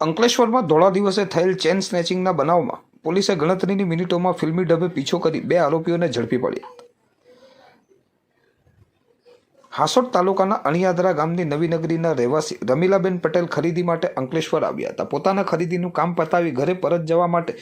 અંકલેશ્વરમાં ધોળા દિવસે થયેલ ચેન સ્નેચિંગના બનાવમાં પોલીસે ગણતરીની મિનિટોમાં ફિલ્મી ઢબે પીછો કરી બે આરોપીઓને ઝડપી પડ્યા હાસોડ તાલુકાના અણિયાદરા ગામની નવી નગરીના રહેવાસી રમીલાબેન પટેલ ખરીદી માટે અંકલેશ્વર આવ્યા હતા. પોતાના ખરીદીનું કામ પતાવી ઘરે પરત જવા માટે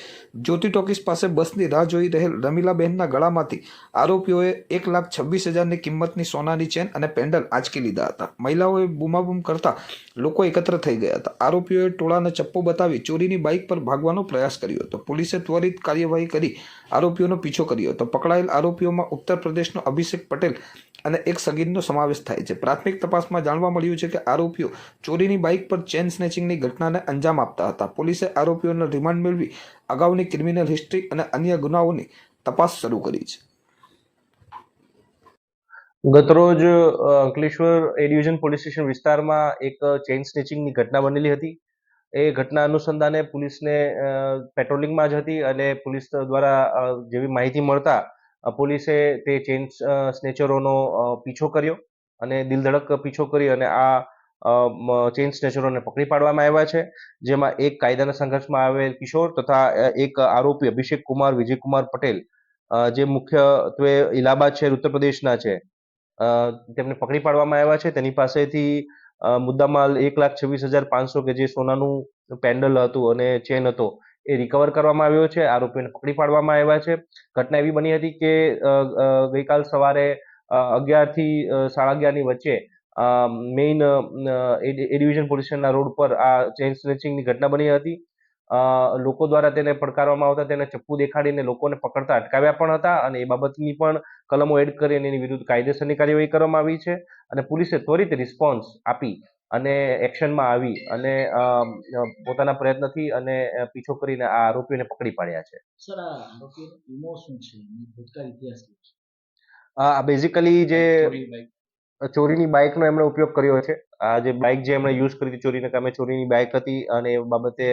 જ્યોતિ ટોકીસ પાસે બસની રાહ જોઈ રહેલ રમીલાબેનના ગળામાંથી આરોપીઓએ એક લાખ છવ્વીસ હજારની કિંમતની સોનાની ચેન અને પેન્ડલ આંચકી લીધા હતા. મહિલાઓએ બૂમાબૂમ કરતા લોકો એકત્ર થઈ ગયા હતા. આરોપીઓએ ટોળાને ચપ્પો બતાવી ચોરીની બાઇક પર ભાગવાનો પ્રયાસ કર્યો હતો. પોલીસે ત્વરિત કાર્યવાહી કરી આરોપીઓનો પીછો કર્યો હતો. પકડાયેલ આરોપીઓમાં ઉત્તર પ્રદેશનો અભિષેક પટેલ અને એક સગીરનો સમાવેશ થાય છે. પ્રાથમિક તપાસમાં જાણવા મળ્યું છે કે આરોપીઓ ચોરીની બાઇક પર ચેન સ્નેચિંગની ઘટનાને અંજામ આપતા હતા. પોલીસે આરોપીઓને રિમાન્ડ મેળવી અગાઉની ક્રિમિનલ હિસ્ટ્રી અને અન્ય ગુનાઓની તપાસ શરૂ કરી છે. ગતરોજ Ankleshwar A division police station વિસ્તારમાં એક ચેઇન સ્નેચિંગની ઘટના બનેલી હતી. એ ઘટના અનુસંધાને પોલીસને પેટ્રોલિંગમાં જ હતી અને પોલીસ દ્વારા જેવી માહિતી મળતા પોલીસે તે ચેઇન સ્નેચરોનો પીછો કર્યો અને દિલધડક પીછો કરી અને આ ચેન સ્નેચરોને પકડી પાડવામાં આવ્યા છે. જેમાં એક કાયદાના સંઘર્ષમાં આવેલ કિશોર તથા એક આરોપી અભિષેક કુમાર, વિજયકુમાર પટેલ જે મુખ્યત્વે ઇલાહાબાદ શહેર ઉત્તર પ્રદેશના છે. તેમને પકડી પાડવામાં આવ્યા છે. તેની પાસેથી મુદ્દામાલ એક લાખ છવ્વીસ હજાર પાંચસો કે જે સોનાનું પેન્ડલ હતું અને ચેન હતો એ રિકવર કરવામાં આવ્યો છે. આરોપીને પકડી પાડવામાં આવ્યા છે. ઘટના એવી બની હતી કે ગઈકાલ સવારે અગિયારથી સાડા અગિયારની વચ્ચે main A division police road પર આ ચેઇન સ્નેચિંગની ઘટના બની હતી. લોકો દ્વારા તેને પડકારવામાં આવતા, તેને ચપ્પુ દેખાડીને લોકોને પકડતા અટકાવ્યા પણ હતા અને એ બાબતની પણ કલમો એડ કરીને એની વિરુદ્ધ કાયદેસરની કાર્યવાહી કરવામાં આવી છે અને પોલીસે ત્વરિત રિસ્પોન્સ આપી અને એક્શનમાં આવી અને પોતાના પ્રયત્નથી અને પીછો કરીને આ આરોપીઓને પકડી પાડ્યા છે. સર આ આરોપીનો ઈમો શું છે ભૂતકાળ ઇતિહાસ આ બેઝિકલી જે ચોરીની બાઇકનો એમણે ઉપયોગ કર્યો છે. આ જે બાઇક જે એમણે યુઝ કરી હતી ચોરીના કામે ચોરીની બાઇક હતી અને એ બાબતે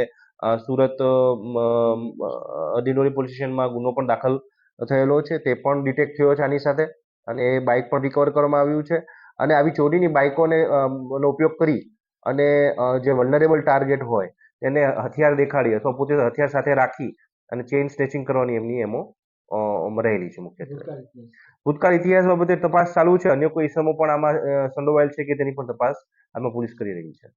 સુરત અધિનોરી પોલીસ સ્ટેશનમાં ગુનો પણ દાખલ થયેલો છે. તે પણ ડિટેક્ટ થયો છે આની સાથે અને એ બાઇક પણ રિકવર કરવામાં આવ્યું છે. અને આવી ચોરીની બાઇકોને નો ઉપયોગ કરી અને જે વલ્નરેબલ ટાર્ગેટ હોય એને હથિયાર દેખાડી અથવા પોતે હથિયાર સાથે રાખી અને ચેઇન સ્નેચિંગ કરવાની એમની એમો રહેલી છે મુખ્યત્વે. ભૂતકાળ ઇતિહાસ. બાબતે તપાસ ચાલુ છે. અન્ય કોઈ ઇસમો પણ આમાં સંડોવાયેલ છે કે તેની પણ તપાસ આમાં પોલીસ કરી રહી છે.